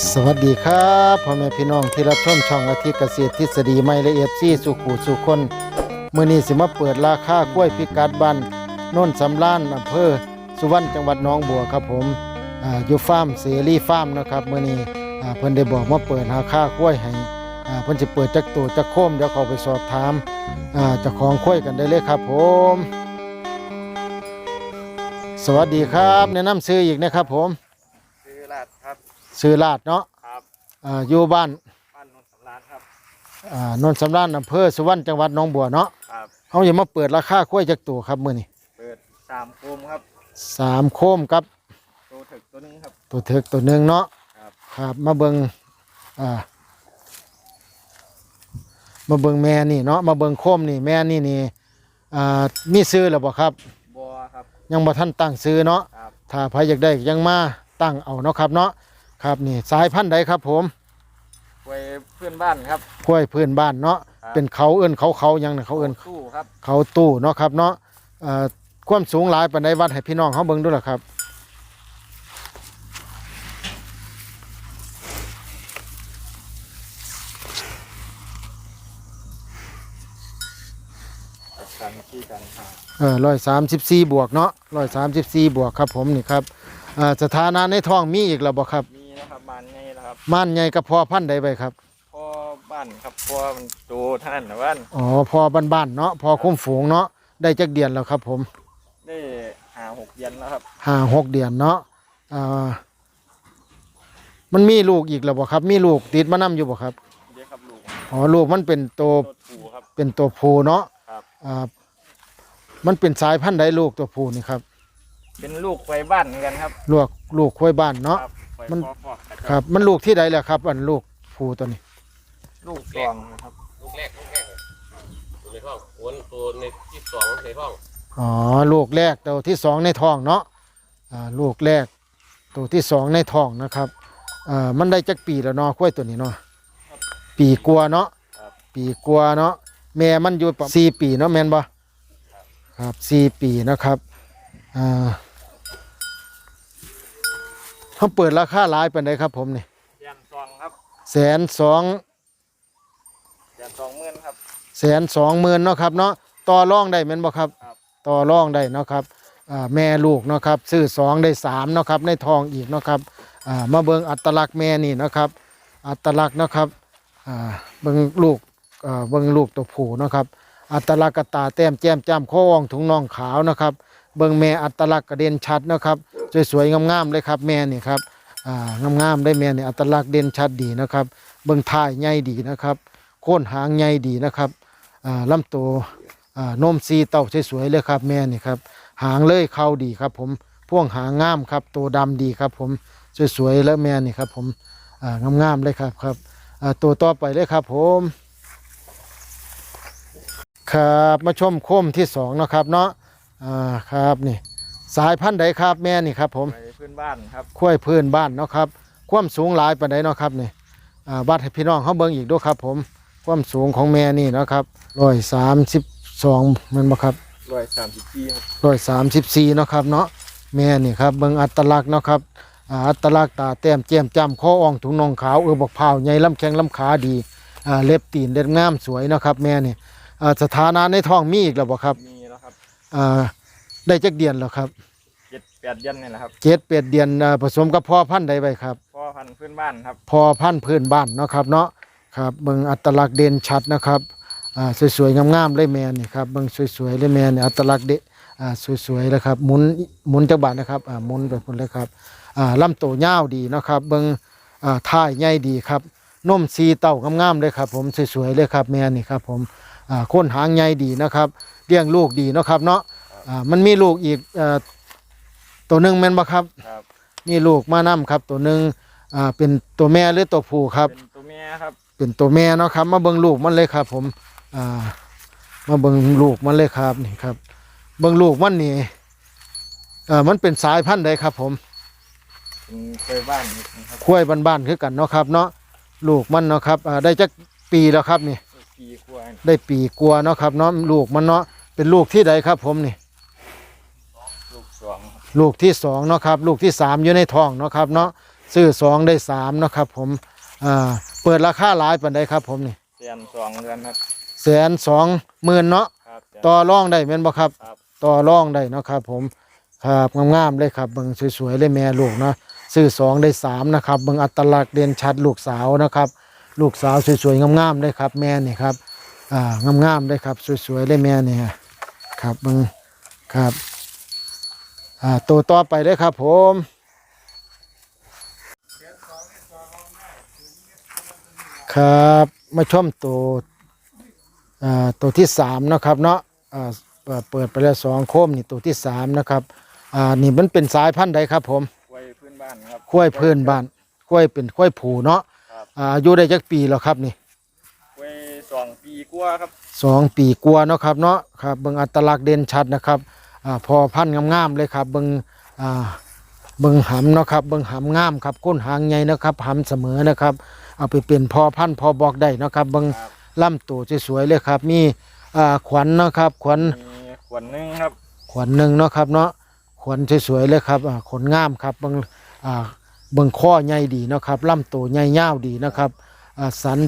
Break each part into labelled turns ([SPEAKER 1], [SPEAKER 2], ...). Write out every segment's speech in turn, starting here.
[SPEAKER 1] สวัสดีครับพ่อแม่พี่น้องที่รับชมช่องอาทิตย์เกษตรทฤษฎีไม่ละเอียดซี่สุขูสุคนเมื้อนี้สิมาเปิดราคากล้วยพิกัดบ้านโน่นสำล้านอำเภอสุวรรณจังหวัดหนองบัวครับผมออยู่ฟาร์มเสรีฟาร์มนะครับเมื้อนี้เพิ่นได้บอกมาเปิดราคากล้วยให้เพิ่นสิเปิดจักตัวจักโคมเดี๋ยวเขาไปสอบถามเจ้าของกล้วยกันได้เลยครับผม สวัสดีครับแนะนำซื้ออีกนะครับผม
[SPEAKER 2] ซื้อลาด
[SPEAKER 1] เนาะ
[SPEAKER 2] ครับ
[SPEAKER 1] อ่าอยู่บ้าน
[SPEAKER 2] บ้านนนท์สำราญครับ
[SPEAKER 1] อ่านนท์สำราญอำเภอสุวรรณจังหวัดหนองบัวเนาะ
[SPEAKER 2] ครับ
[SPEAKER 1] เขาจะมาเปิดราคากล้วยจักตัวครับมื้อนี้
[SPEAKER 2] เปิดสามโคมครับ
[SPEAKER 1] สามโคมครับ
[SPEAKER 2] ตัวถึกตัวหนึงครับ
[SPEAKER 1] ตัวเถิกตัวหนึ่งเนาะ
[SPEAKER 2] ครับ
[SPEAKER 1] ครับมาเบิงอ่ามาเบิงแม่นี่เนาะมาเบิงโคมนี่แม่นี่นี่อ่ามีซื้อแล้วบ่ครับ
[SPEAKER 2] บัวครับ
[SPEAKER 1] ยังบ่ทันตั้งซื้อเนาะ
[SPEAKER 2] ครับ
[SPEAKER 1] ถ้าใครอยากได้ยังมาตั้งเอาเนาะครับเนาะ ครับนี่สายพันธุ์ใดครับผม
[SPEAKER 2] ไว้เพื่อนบ้านครับ
[SPEAKER 1] กล้วยพื้นบ้านเนาะ
[SPEAKER 2] ครับ
[SPEAKER 1] เป็นเขาเอิ้นเขาเขาหยังน่ะเขาเอิ้น
[SPEAKER 2] ตู้ครับ
[SPEAKER 1] เขาตู้เนาะครับเนาะเอ่อความสูงหลายปานใดวัดให้พี่น้องเขาเบิ่งดูล่ะครับ
[SPEAKER 2] กันที่กันหา
[SPEAKER 1] เออร้อยสามสิบสี่บวกเนาะร้อยสามสิบสี่บวกครับผมนี่ครับเอ่อสถานะในท้องมีอีกแล้วบ่ครับ
[SPEAKER 2] มี ครับ
[SPEAKER 1] ม่านใหญ่กับพอพันธุ์ใดไปครับ
[SPEAKER 2] พ่อบ้านครับพ่อมันโตท่านนะบ้าน
[SPEAKER 1] อ๋อพอบ้านๆเนาะพอคุ้มฝูงเนาะได้จักเดือนแล้วครับ ผม
[SPEAKER 2] ได้หาหกเย็นแล้วครับ
[SPEAKER 1] ห้าหกเดือนเนาะอ่ามันมีลูกอีกแล้วบ่ครับ มีลูกติดมานํอยู่บ่ครับ
[SPEAKER 2] เดี๋ยวครับลูก
[SPEAKER 1] อ๋อลูกมันเป็นตัว
[SPEAKER 2] ตัวถูครับ
[SPEAKER 1] เป็นตัวผู้เนาะ
[SPEAKER 2] ครับ
[SPEAKER 1] อ่ามันเป็นสายพันธุ์ใดลูกตัวผู้นี่ครับ
[SPEAKER 2] เป็นลูกไฟบ้านเหมือนกันครับ
[SPEAKER 1] ลูกลูกควายบ้านเนาะ
[SPEAKER 2] ครับไฟ
[SPEAKER 1] มัน
[SPEAKER 2] ฟอกฟอกกัน
[SPEAKER 1] ครับ มันลูกที่ใดแหละครับ อันลูกผู้ตัวนี้
[SPEAKER 2] ลูกรองนะครับ
[SPEAKER 3] ลูกแรกลูกแรกอยู่ในท้องอ้วนตัวในที่สองในท้อง
[SPEAKER 1] อ๋อลูกแรกตัวที่สองในท้องเนาะอ่าลูกแรกตัวที่สองในท้องนะครับอ่ามันได้จักปีแล้วเนาะควายตัวนี้เนาะปีกลัวาเนาะ
[SPEAKER 2] ครับ
[SPEAKER 1] ปีกลัวาเนาะแม่มันอยู่ประมาณสี่ปีเนาะแม่นบ่ครับสี่ปีนะครับอ่า เขาเปิดราคาหลายปานใดครับผมนี่
[SPEAKER 2] แยนซองครับ
[SPEAKER 1] แสนสอง
[SPEAKER 2] แยนซองหมื่นครับ
[SPEAKER 1] แสนสองหมื่นเนาะครับเนาะต่อรองได้แม่นบ่ครับ
[SPEAKER 2] ครับ
[SPEAKER 1] ต่อรองได้เนาะครับอ่าแม่ลูกเนาะครับซื้อสองได้สามเนาะครับในทองอีกเนาะครับอ่ามาเบิ่งอัตลักษณ์แม่นี่เนาะครับ อัตลักษณ์เนาะครับอ่าเบิ่งลูกอ่าเบิ่งลูกตัวผู้เนาะครับ อัตลักษณ์กระตาแต้มแจ่มจ้ำข้ออ่องถุงน่องขาวเนาะครับ เบิ่งแม่อัตลักษณ์กระเด็นชัดนะครับสวยๆงามๆเลยครับ แม่นี่ครับงามๆได้แม่นี่อัตลักษณ์เด่นชัดดีนะครับ เบิ่งท้ายใหญ่ดีนะครับ โค่นหางใหญ่ดีนะครับอ่าลำตัวนมซีเต่าสวยๆเลยครับ แม่นี่ครับหางเลยเข้าดีครับผมพ่วงหางงามครับตัวดำดีครับผมสวยๆแล้วแม่นี่ครับผมงามๆเลยครับครับตัวต่อไปเลยครับผมครับมาชมโคมที่สองนะครับเนาะ อ่าครับนี่ สายพันธุ์ใดครับแม่นี่ครับ ผม
[SPEAKER 2] ไปเพื่อนบ้านครับ
[SPEAKER 1] คุ้วยพื้นบ้านเนาะครับ ความสูงหลายปานใดเนาะครับนี่อ่าบัดให้พี่น้องเขาเบิ่งอีกด้วยครับ ผม ความสูงของแม่นี่เนาะครับร้อยสามสิบสองมันบ่ครับ
[SPEAKER 2] ร้อยสามสิบปีครับ
[SPEAKER 1] ร้อยสามสิบสี่เนาะครับเนาะแม่นี่ครับเบิ่งอัตลักษณ์เนาะครับอ่าอัตลักษณ์ตาแต้มแจ่มจ้ำข้ออ่องถุงน่องขาวเออบักพร้าวใหญ่ลำแข้งลำขาดีอ่าเล็บตีนเด็ดงามสวยเนาะครับ แม่นี่อ่าสถานะในท้องมีอีกแล้วบ่ครับ
[SPEAKER 2] มีแล้วครับ
[SPEAKER 1] อ่าได้จักเดือนแล้วครับ
[SPEAKER 2] เจ็ดแปดเดือนนี่แหละครับ
[SPEAKER 1] เจ็ดแปดเดือนอ่าผสมกับพ่อพันธุ์ใดไปครับ
[SPEAKER 2] พ่อพันธุ์เพื่อนบ้านครับ
[SPEAKER 1] พอพันธุ์พื้นบ้านเนาะครับเนาะครับเบิ่งอัตลักษณ์เด่นชัดนะครับอ่าสวยๆงามๆเลยแม่นี่ครับเบิ่งสวยๆเลยแม่นี่อัตลักษณ์เดอ่าสวยๆเลยครับหมุนหมุนจักบาทนะครับอ่าหมุนไปพุ่นเลยครับอ่าลำตัวยาวดีเนาะครับ เบิ่งอ่าท่ายใหญ่ดีครับนมสีเต้างามๆเลยครับ ผมสวยๆเลยครับแม่นี่ครับผมอ่าโคนหางใหญ่ดีนะครับเลี้ยงลูกดีเนาะครับเนาะอ่ามันมีลูกอีกอ่าตัวหนึงแม่นบ่ครับ
[SPEAKER 2] ครับ
[SPEAKER 1] มีลูกมานํครับ ตัวหนึ่งอ่าเป็นตัวแม่หรือตัวผู้ครับ
[SPEAKER 2] เป็นตัวเมียครับ
[SPEAKER 1] เป็นตัวแม่เนาะครับ มาเบิ่งลูกมันเลยครับ ผมอ่ามาเบิ่งลูกมันเลยครับนี่ครับ เบิ่งลูกมันนี่เอ่อมันเป็นสายพันธุ์ใดครับ ผม
[SPEAKER 2] เป็นเคยบ้านนะครับ
[SPEAKER 1] คุ้ยบ้านๆคือกันเนาะครับ เนาะลูกมันเนาะครับอ่าได้จักปีแล้วครับนี่
[SPEAKER 2] ลูก ปีกว่า
[SPEAKER 1] ได้ปีกลัวาเนาะครับเนาะลูกมันเนาะเป็นลูกที่ใดครับ ผมนี่
[SPEAKER 2] ลูกสองครับ
[SPEAKER 1] ลูกที่สองเนาะครับ ลูกที่สามอยู่ในท้องเนาะครับ เนาะซื้อสองได้สามเนาะครับ ผมอ่าเปิดราคาหลายปานใดครับ ผมนี่
[SPEAKER 2] เสียนสองเดือนครับ
[SPEAKER 1] แสนสองหมื่นเนาะ
[SPEAKER 2] ครับเสียน
[SPEAKER 1] ต่อรองได้แม่นบ่ครับ
[SPEAKER 2] ครับ
[SPEAKER 1] ต่อรองได้เนาะครับ ผมครับงามๆเลยครับเบิ่งสวยๆเลยแม่ลูกเนาะซื้อสองได้สามนะครับเบิ่งอัตลักษณ์เด่นชัดลูกสาวนะครับ ลูกสาวสวยๆงามๆเลยครับ แม่นี่ครับอ่างามๆเลยครับ สวยๆเลยแม่นี่ครับเบิ่งครับอ่าตัวต่อไปเลยครับ ผมครับมาชมตัวอ่าตัวที่สามเนาะครับเนาะอ่าเปิดเปิดไปแล้วสองโคมนี่ตัวที่สามนะครับอ่านี่มันเป็นสายพันธุ์ใดครับผม
[SPEAKER 2] ไว้พื้นบ้านครับ
[SPEAKER 1] กล้วยพื้นบ้านกล้วยเป็นกล้วยผูเนาะ
[SPEAKER 2] ครับ
[SPEAKER 1] อ่าอายุได้จักปีแล้วครับนี่
[SPEAKER 2] ไว้สองปีกว่าครับ
[SPEAKER 1] สองปีกว่าเนาะครับเนาะครับเบิ่งอัตลักษณ์เด่นชัดนะครับอ่าพอพันธุ์งามๆเลยครับเบิ่งอ่าเบิ่งหำเนาะครับเบิ่งหำงามครับก้นหางใหญ่นะครับหำเสมอนะครับ เอาไปเป็นพอพันธุ์พอบอกได้เนาะครับเบิ่ง
[SPEAKER 2] ครับ
[SPEAKER 1] ลำตัวสวยๆเลยครับ มีอ่าขวัญเนาะครับขวัญ
[SPEAKER 2] มีขวดหนึงครับ
[SPEAKER 1] ขวัญหนึ่งเนาะครับเนาะขวัญสวยๆเลยครับอ่าขนงามครับเบิ่งอ่า เบิ่งข้อใหญ่ดีเนาะครับลำตัวใหญ่ยาวดีนะครับอ่าสัน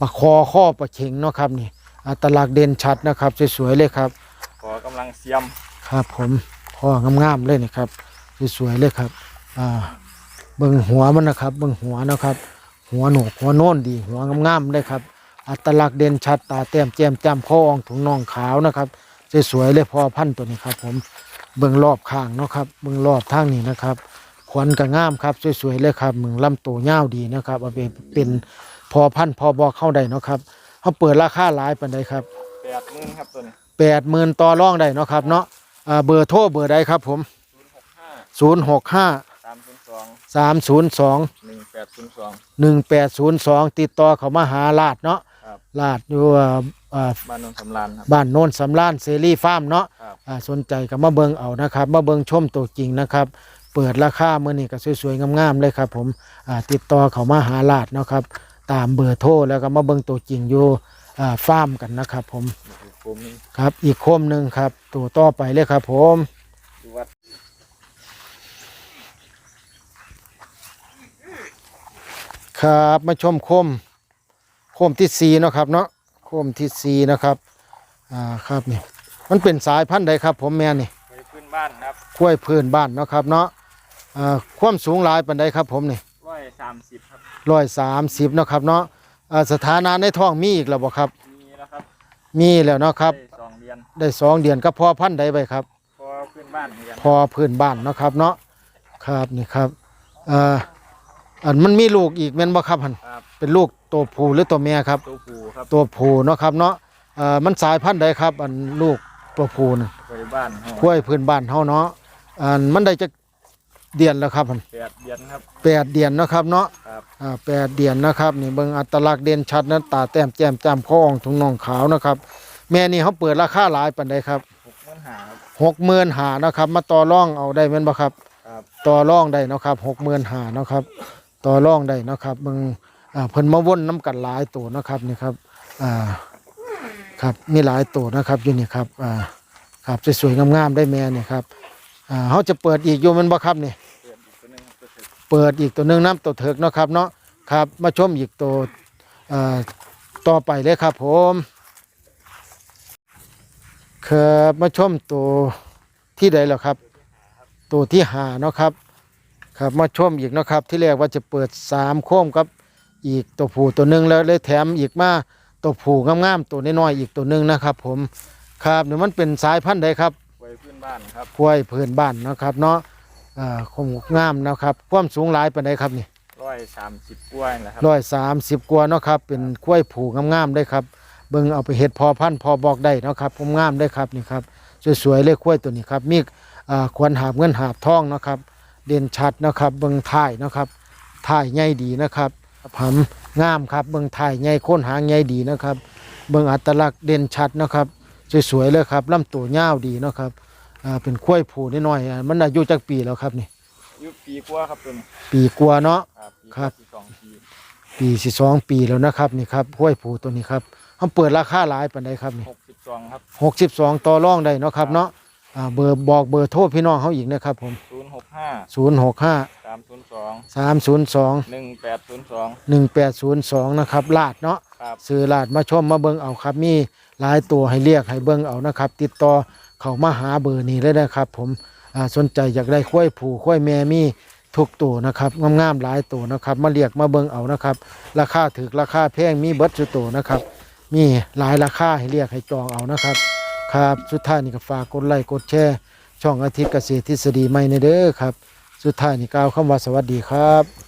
[SPEAKER 1] ปะคอข้อประเชงเนาะครับนี่อัตลักษณ์เด่นชัดนะครับสวยๆเลยครับ
[SPEAKER 2] ขอกำลังเสียม
[SPEAKER 1] ครับผมข้องามๆเลยนะครับสวยๆเลยครับอ่าเบิ่งหัวมันนะครับ เบิ่งหัวนะครับ หัวโหนกหัวโน่นดี หัวงามๆเลยครับ อัตลักษณ์เด่นชัดตาแต้มแจ่มจ้ำข้ออ่องถุงน่องขาวนะครับสวยๆเลยพอพันธุ์ตัวนี้ครับ ผมเบิ่งรอบข้างเนาะครับ เบิ่งรอบทางนี้นะครับข วัญก็งามครับสวยๆเลยครับมึงลำตัวยาวดีนะครับเอาไปเป็นพอพันธุ์พอบอกเข้าได้เนาะครับเขาเปิดราคาหลายปานใดครับ
[SPEAKER 2] แปดหมื่นครับตัวนี้
[SPEAKER 1] แปดหมื่นต่อรองได้เนาะครับเนาะอ่าเบอร์โทรเบอร์ใดครับผม
[SPEAKER 2] ศูนย์หกห้า
[SPEAKER 1] ศูนย์หกห้า
[SPEAKER 2] สามศูนย์สอง
[SPEAKER 1] สามศูนย์สอง
[SPEAKER 2] หนึ่งแปดศูนย์สอง
[SPEAKER 1] หนึ่งแปดศูนย์สองติดต่อเขามาหาลาดเนาะ
[SPEAKER 2] ครับ
[SPEAKER 1] ลาดอยู่อ่าอ่า
[SPEAKER 2] บ้านนนท์สำรานครับ
[SPEAKER 1] บ้านโน้นสำรานเซรีฟาร์มเนาะ
[SPEAKER 2] ครับ
[SPEAKER 1] อ่าสนใจก็มาเบิงเอานะครับ มาเบิงชมตัวจริงนะครับ เปิดราคาเมื่อนี้ก็สวยๆงามๆเลยครับ ผมอ่าติดต่อเขามาหาลาดเนาะครับ ตามเบอร์โทรแล้วก็มาเบิงตัวจริงอยู่อ่าฟาร์มกันนะครับ ผม
[SPEAKER 2] ผมนี่
[SPEAKER 1] ครับอีกโคมหนึ่งครับ ตัวต่อไปเลยครับ ผม
[SPEAKER 2] ดูวัด
[SPEAKER 1] ครับมาชมโคมโคมที่สีเนาะครับเนาะโคมที่สีนะครับอ่าครับนี่มันเป็นสายพันธุ์ใดครับ ผมแม่นี่
[SPEAKER 2] ไว้พื้นบ้านครับ
[SPEAKER 1] กล้วยพื้นบ้านเนาะครับเนาะ อ่าความสูงหลายปันใดครับผมนี่
[SPEAKER 2] ร้อยสามสิบครับ
[SPEAKER 1] ร้อยสามสิบเนาะครับเนาะอ่าสถานะในท้องมีอีกแล้วบ่ครับ
[SPEAKER 2] มีแล้วครับ
[SPEAKER 1] มีแล้วเนาะครับ
[SPEAKER 2] ได้สองเดือน
[SPEAKER 1] ได้สองเดือนก็พอพันธุ์ใดไปครับ
[SPEAKER 2] เพราะว่าพื้นบ้านเหมือนกัน
[SPEAKER 1] พอพื้นบ้านเนาะครับเนาะครับนี่ครับอ่าอันมันมีลูกอีกแม่นบ่ครับหัน
[SPEAKER 2] ครับ
[SPEAKER 1] เป็นลูกตัวผู้หรือตัวเมียครับ
[SPEAKER 2] ตัวผูครับ
[SPEAKER 1] ตัวผู้เนาะครับเนาะเอ่อมันสายพันธุ์ใดครับ อันลูกตัวผู้น่ะ
[SPEAKER 2] ไว้บ้านเฮาก
[SPEAKER 1] ล้วยพื้นบ้านเฮาเนาะอันมันได้จะ เดือนแล้วครับหั่น
[SPEAKER 2] แปดเดือนครับ
[SPEAKER 1] แปดเดือนเนาะครับเนาะ
[SPEAKER 2] ครับ
[SPEAKER 1] อ่าแปดเดือนนะครับนี่เบิ่งอัตลักษณ์เด่นชัดนะตาแต้มแจ่มจ้ำข้ออ่องถุงน่องขาวนะครับ แม่นี่เขาเปิดราคาหลายปานใดครับ
[SPEAKER 2] หกหมื่นหาครับ
[SPEAKER 1] หกหมื่นหานะครับ มาต่อรองเอาได้แม่นบ่ครับ
[SPEAKER 2] ครับ
[SPEAKER 1] ต่อรองได้เนาะครับหกหมื่นหาเนาะครับต่อรองได้เนาะครับเบิ่งอ่าเพิ่นมาวนน้ำกันหลายตัวเนาะครับนี่ครับอ่าครับมีหลายตัวนะครับอยู่นี่ครับอ่าครับสวยๆงามๆได้แม่เนี่ยครับอ่าเขาจะเปิดอีกอยู่แมันบ่ครับนี่
[SPEAKER 2] เปิดอีกตัวหนึงครับตัวถึก
[SPEAKER 1] เปิดอีกตัวหนึ่งน้ำตัวเถิกเนาะครับเนาะครับ มาชมอีกตัวอ่าต่อไปเลยครับผมครับมาชมตัวที่ใดแล้วครับ ตัวที่หาเนาะครับ ครับมาชมอีกเนาะครับ ที่แรกว่าจะเปิดสามโค้มครับอีกตัวผู้ตัวหนึ่งแล้วเลยแถมอีกมาตัวผู้งามๆตัวน้อยๆอีกตัวหนึ่งนะครับ ผมครับเนี่ยมันเป็นสายพันธุ์ใดครับ
[SPEAKER 2] ไว้พื้นบ้านครับ
[SPEAKER 1] กล้วยพื้นบ้านเนาะครับเนาะ อ่าคงงามนะครับความสูงหลายปานใดครับนี่
[SPEAKER 2] ร้อยสามสิบกว่านี่แหละครับ
[SPEAKER 1] ร้อยสามสิบกว่าเนาะครับเป็นกล้วยผูงามๆได้ครับเบิ่งเอาไปเห็ดพอพันธุ์พอบอกได้เนาะครับผมงามได้ครับนี่ครับสวยๆเลยกล้วยตัวนี้ครับมีอ่าควรหาบเงินหาบทองเนาะครับเด่นชัดเนาะครับเบิ่งถ่ายเนาะครับถ่ายใหญ่ดีนะครับผำงามครับเบิ่งถ่ายใหญ่โค้นหางใหญ่ดีนะครับเบิ่งอัตลักษณ์เด่นชัดเนาะครับสวยๆเลยครับลำตัวยาวดีเนาะครับ อ่าเป็นกล้วยผูน้อยๆอ่ามันอายุจักปีแล้วครับนี่
[SPEAKER 2] อายุปีกว่าครับตัวนี้
[SPEAKER 1] ปีกว่าเนาะ
[SPEAKER 2] ครับปี
[SPEAKER 1] ครับ
[SPEAKER 2] ที่สองปี
[SPEAKER 1] ปีสิสองปีแล้วนะครับนี่ครับกล้วยผูตัวนี้ครับเขาเปิดราคาหลายปานใดครับนี่
[SPEAKER 2] หกสิบสองครับ
[SPEAKER 1] หกสิบสองต่อรองได้เนาะครับเนาะอ่าเบอร์บอกเบอร์โทรพี่น้องเขาอีกนะครับผม
[SPEAKER 2] ศูนย์หกห้า
[SPEAKER 1] 065
[SPEAKER 2] สามศูนย์สอง
[SPEAKER 1] 302
[SPEAKER 2] หนึ่งแปดศูนย์สอง
[SPEAKER 1] 1802 นะครับลาดเนาะ
[SPEAKER 2] ครับ
[SPEAKER 1] ซื้อลาดมาชมมาเบิ่งเอาครับ มีหลายตัวให้เรียกให้เบิ่งเอานะครับ ติดต่อ เขามาหาเบอร์นี้เลยนะครับ ผมสนใจอยากได้ข้อยผูข้อยแม่มีทุกตัวนะครับงามๆหลายตัวนะครับ มาเรียกมาเบิ่งเอานะครับ ราคาถึกราคาแพงมีเบิร์ดสุดตัวนะครับ มีหลายราคาให้เรียกให้จองเอานะครับ ครับสุดท้ายนี่ก็ฝากกดไลค์กดแชร์ช่องอาทิตย์เกษตรทฤษฎีใหม่ในเด้อครับ สุดท้ายนี่กล่าวคำว่าสวัสดีครับ